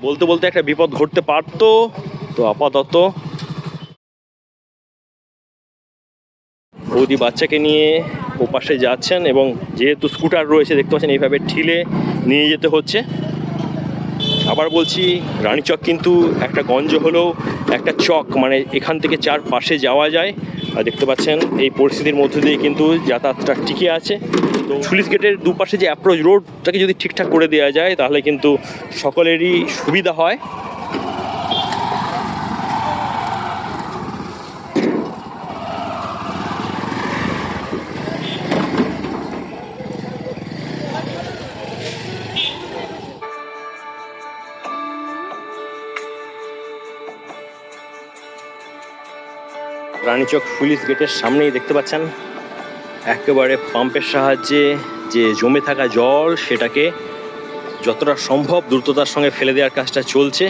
বলতে বলতে একটা বিপদ ঘটতে পারতো, তো আপাতত বৌদি বাচ্চাকে নিয়ে ওপাশে যাচ্ছেন এবং যেহেতু স্কুটার রয়েছে, দেখতে পাচ্ছেন এইভাবে ঠিলে নিয়ে যেতে হচ্ছে। আবার বলছি, রানীচক কিন্তু একটা গঞ্জ হলেও একটা চক মানে এখান থেকে চার পাশে যাওয়া যায়। আর দেখতে পাচ্ছেন এই পরিস্থিতির মধ্যে দিয়ে কিন্তু যাতায়াতটা টিকে আছে। পুলিশ গেটের দুপাশে যে অ্যাপ্রোচ রোডটাকে যদি ঠিকঠাক করে দেওয়া যায়, তাহলে কিন্তু সকলেরই সুবিধা হয়। রানীচক পুলিশ গেটের সামনেই দেখতে পাচ্ছেন। একেবারে পাম্পের সাহায্যে যে জমে থাকা জল সেটাকে যতটা সম্ভব দ্রুততার সঙ্গে ফেলে দেওয়ার কাজটা চলছে।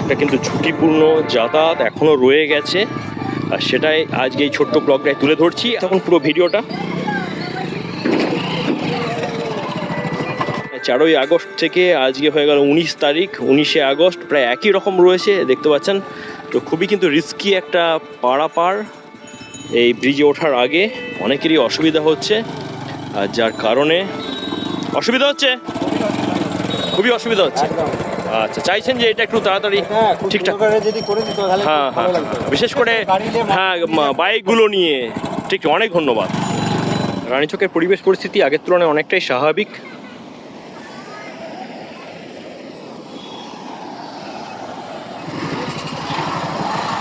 একটা কিন্তু ঝুঁকিপূর্ণ যাতায়াত এখনও রয়ে গেছে। আর সেটাই আজকে এই ছোট্ট ব্লগটায় তুলে ধরছি। তখন পুরো ভিডিওটা চারই আগস্ট থেকে আজকে হয়ে গেল উনিশ তারিখ উনিশে আগস্ট প্রায় একই রকম রয়েছে দেখতে পাচ্ছেন। তো খুবই কিন্তু রিস্কি একটা পারাপার এই ব্রিজে ওঠার আগে অনেকেরই অসুবিধা হচ্ছে আর যার কারণে অসুবিধা হচ্ছে? খুবই অসুবিধা হচ্ছে। আচ্ছা চাইছেন যে এটা একটু তাড়াতাড়ি হ্যাঁ ঠিকঠাক হ্যাঁ হ্যাঁ বিশেষ করে হ্যাঁ বাইকগুলো নিয়ে। ঠিক অনেক ধন্যবাদ। রানীচকের পরিবেশ পরিস্থিতি আগের তুলনায় অনেকটাই স্বাভাবিক।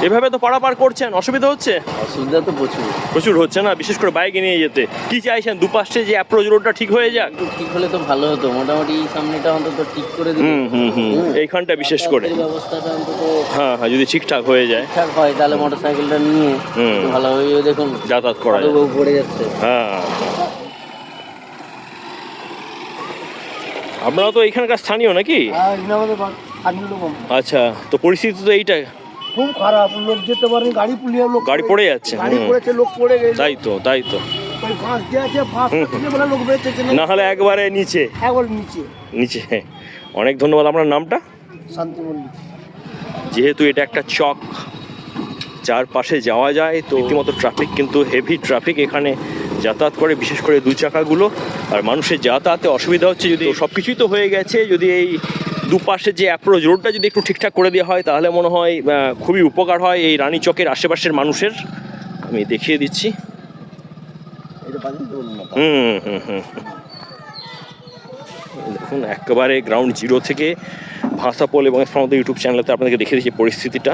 এভাবে তো পারাপার করছেন অসুবিধা হচ্ছে? অসুবিধা তো প্রচুর। প্রচুর হচ্ছে না বিশেষ করে বাইকে নিয়ে যেতে। কি চাইছেন দুপাশে যে অ্যাপ্রোচ রোডটা ঠিক হয়ে যাক? একটু ঠিক হলে তো ভালো হতো মোটামুটি এই সামনেটা অন্তত ঠিক করে দিলে হুম হুম হুম এইখানটা বিশেষ করে। ব্যবস্থাটা অন্তত হ্যাঁ হ্যাঁ যদি ঠিকঠাক হয়ে যায়। ঠিকঠাক হয় তাহলে মোটর সাইকেলটা নিয়ে হুম। একটু ভালো হয়ে দেখুন যাতায়াত করা যায়। পড়ে যাচ্ছে। হ্যাঁ। আপনারা তো এখানকার স্থানীয় নাকি? আমরা। আচ্ছা তো পরিস্থিতি তো এইটা খুব খারাপ লোক যেতে পারেনি গাড়ি পুলিয়ে লোক গাড়ি পড়ে যাচ্ছে, গাড়ি পড়েছে লোক পড়ে গেছে। তাই তো তাই তো। ওই ফাঁস দিয়ে আছে ফাঁস হুম। বলে লোক বেঁচেছে না হলে একবারে নিচে। একবার নিচে। নিচে অনেক ধন্যবাদ। আপনার নামটা? শান্তি মল্লিক যেহেতু এটা একটা চক চারপাশে যাওয়া যায় তো রীতিমতো ট্রাফিক কিন্তু হেভি ট্রাফিক এখানে যাতায়াত করে বিশেষ করে দু চাকাগুলো। আর মানুষের যাতায়াতে অসুবিধা হচ্ছে যদি সব কিছুই তো হয়ে গেছে। যদি এই দুপাশে যে অ্যাপ্রোচ রোডটা যদি একটু ঠিকঠাক করে দেওয়া হয়, তাহলে মনে হয় খুবই উপকার হয় এই রানী চকের আশেপাশের মানুষের। আমি দেখিয়ে দিচ্ছি। হুম হুম হুম। দেখুন, একেবারে গ্রাউন্ড জিরো থেকে ভাষা পোল এবং ইউটিউব চ্যানেলেতে আপনাদেরকে দেখিয়ে দিচ্ছি পরিস্থিতিটা।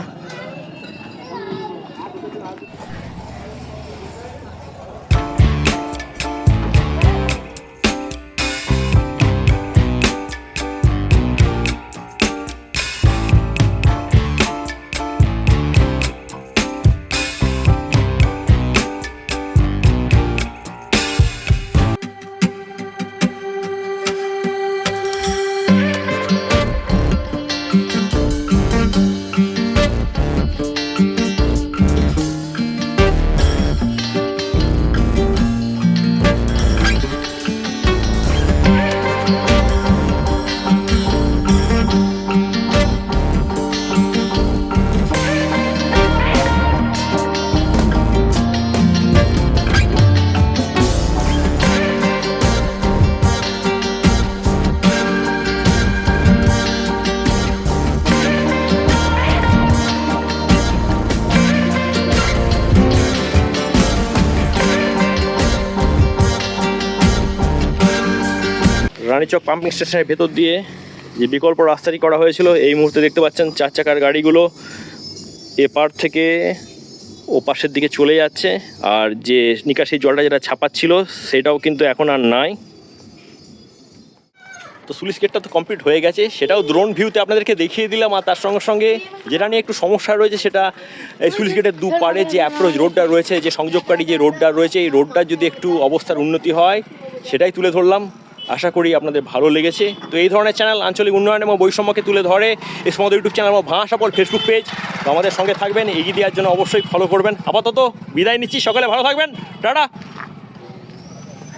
রানীচক পাম্পিং স্টেশনের ভেতর দিয়ে যে বিকল্প রাস্তাটি করা হয়েছিল, এই মুহূর্তে দেখতে পাচ্ছেন চার চাকার গাড়িগুলো এপার থেকে ও পাশের দিকে চলে যাচ্ছে। আর যে নিকাশি জলটা যেটা ছাপাচ্ছিল, সেটাও কিন্তু এখন আর নাই। তো সুলিশ গেটটা তো কমপ্লিট হয়ে গেছে। সেটাও ড্রোন ভিউতে আপনাদেরকে দেখিয়ে দিলাম, আর তার সঙ্গে সঙ্গে যেটা নিয়ে একটু সমস্যা রয়েছে, সেটা এই সুলিশ গেটের দুপারে যে অ্যাপ্রোচ রোডটা রয়েছে, যে সংযোগকারী যে রোডটা রয়েছে, এই রোডটার যদি একটু অবস্থার উন্নতি হয়, সেটাই তুলে ধরলাম। আশা করি আপনাদের ভালো লেগেছে। তো এই ধরনের চ্যানেল আঞ্চলিক উন্নয়ন এবং বৈষম্যকে তুলে ধরে এই সমস্ত ইউটিউব চ্যানেল এবং ভাষা পর ফেসবুক পেজ তো আমাদের সঙ্গে থাকবেন, এগিয়ে দেওয়ার জন্য অবশ্যই ফলো করবেন। আপাতত বিদায় নিচ্ছি, সকালে ভালো থাকবেন। টাটা!